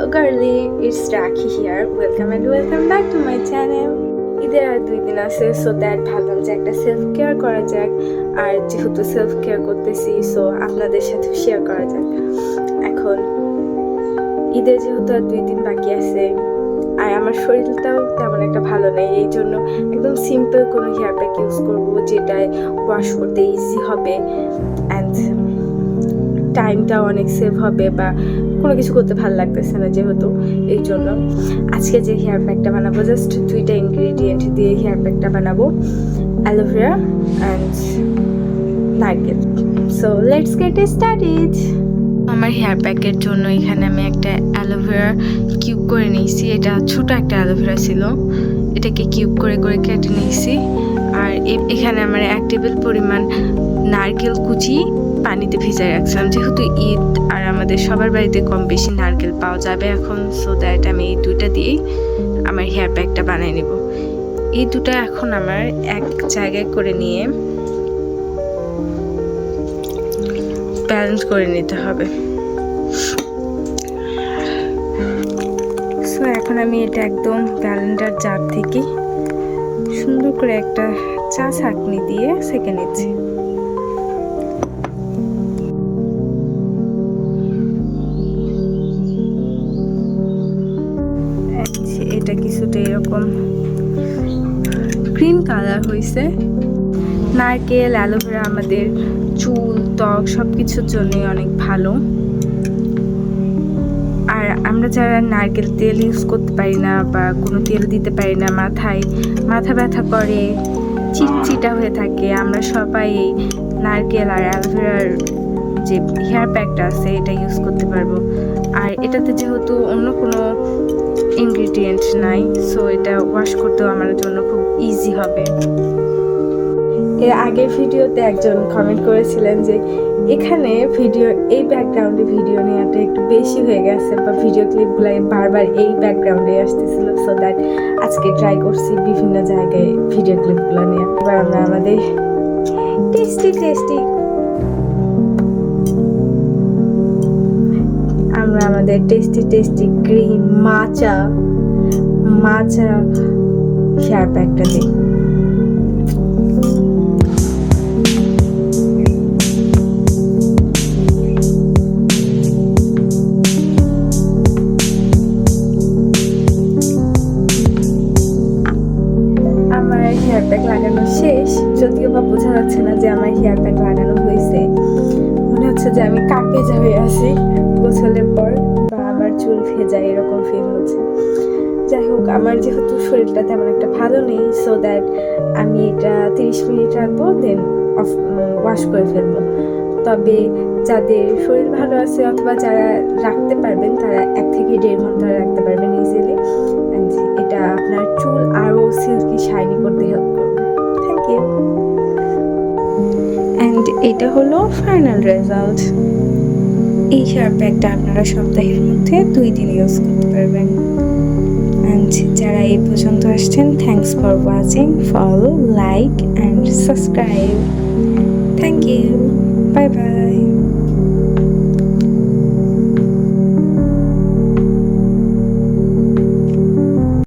Hello girly, it's Raki here. Welcome and welcome back to my channel. ঈদের আর দুই দিন আছে সো দ্যাট ভাবলাম যে একটা সেলফ কেয়ার করা যাক আর যেহেতু সেলফ কেয়ার করতেছি সো আপনাদের সাথে শেয়ার করা যাক এখন ঈদের যেহেতু আর দুই দিন বাকি আছে আর আমার শরীরটাও তেমন একটা ভালো নেই এই জন্য একদম সিম্পল কোনো হেয়ার প্যাক ইউজ করব যেটায় ওয়াশ করতে ইজি হবে অ্যান্ড টাইমটাও অনেক সেভ হবে বা কোনো কিছু করতে ভালো লাগতেছে না যেহেতু, এই জন্য। আজকে যে হেয়ার প্যাকটা বানাবো জাস্ট দুইটা ইনগ্রিডিয়েন্ট দিয়ে হেয়ার প্যাকটা বানাবো অ্যালোভেরা অ্যান্ড নারকেল। সো লেটস গেট স্টার্টেড আমার হেয়ার প্যাকের জন্য এখানে আমি একটা অ্যালোভেরা কিউব করে নিয়েছি। এটা ছোট একটা অ্যালোভেরা ছিল। এটাকে কিউব করে করে কেটে নিয়েছি। আর এখানে আমার এক টেবিল পরিমাণ নারকেল কুচি পানিতে ভিজায় রাখছিলাম। যেহেতু ঈদ আর আমাদের সবার বাড়িতে কম বেশি নারকেল পাওয়া যাবে এখন সো দ্যাট আমি এই দুইটা দিয়েই আমার হেয়ার প্যাকটা বানিয়ে নেব। এই দুটো এখন আমার এক জায়গায় করে নিয়ে ব্যালেন্স করে নিতে হবে। সো এখন আমি এটা একদম ব্যালেন্ডার জার থেকে সুন্দর করে একটা চা ছাঁকনি দিয়ে সেঁকে নিচ্ছি। এটা কিছুটা এরকম ক্রিম কালার হয়েছে নারকেল, অ্যালোভেরা আমাদের চুল, ত্বক সব কিছুর জন্যই অনেক ভালো। আর আমরা যারা নারকেল তেল ইউজ করতে পারি না বা কোনো তেল দিতে পারি না, মাথায় মাথা ব্যথা করে, চিটচিটা হয়ে থাকে, আমরা সবাই এই নারকেল আর অ্যালোভেরার যে হেয়ার প্যাকটা আছে, এটা ইউজ করতে পারব। আর এটাতে যেহেতু অন্য কোনো ইনগ্রিডিয়েন্ট নাই সো এটা ওয়াশ করতেও আমার জন্য খুব ইজি হবে। এর আগের ভিডিওতে একজন কমেন্ট করেছিলেন যে, এখানে ভিডিও এই ব্যাকগ্রাউন্ডে ভিডিও নেওয়াটা একটু বেশি হয়ে গেছে বা ভিডিও ক্লিপগুলো বারবার এই ব্যাকগ্রাউন্ডে আসতেছিল সো দ্যাট আজকে ট্রাই করছি বিভিন্ন জায়গায় ভিডিও ক্লিপগুলো নিয়ে এবার আমরা আমাদের টেস্টি টেস্টি আমরা আমাদের টেস্টি টেস্টি গ্রিন মাচা মাচা হেয়ার প্যাকটা দিই। হচ্ছে যে আমি কাপেজা হয়ে আছি। গোসলের পর বা আমার চুল ভেজা এরকম ফিল হচ্ছে। আমার যেহেতু শরীরটা তেমন একটা ভালো নেই সো দ্যাট আমি এটা তিরিশ মিনিট রাখব দেন অফ ওয়াশ করে ফেলব। তবে যাদের শরীর ভালো আছে অথবা যারা রাখতে পারবেন, তারা এক থেকে দেড় ঘণ্টা রাখতে পারবেন ইজিলি এটা আপনার চুল আরও সিল্কি শাইনি করতে হেল্প করবে। থ্যাংক ইউ অ্যান্ড এটা হলো ফাইনাল রেজাল্ট এই হেয়ার প্যাকটা আপনারা সপ্তাহের মধ্যে দুই দিন ইউজ করতে পারবেন। অ্যান্ড যারা এই পর্যন্ত আসছেন thanks for watching follow like and subscribe thank you bye bye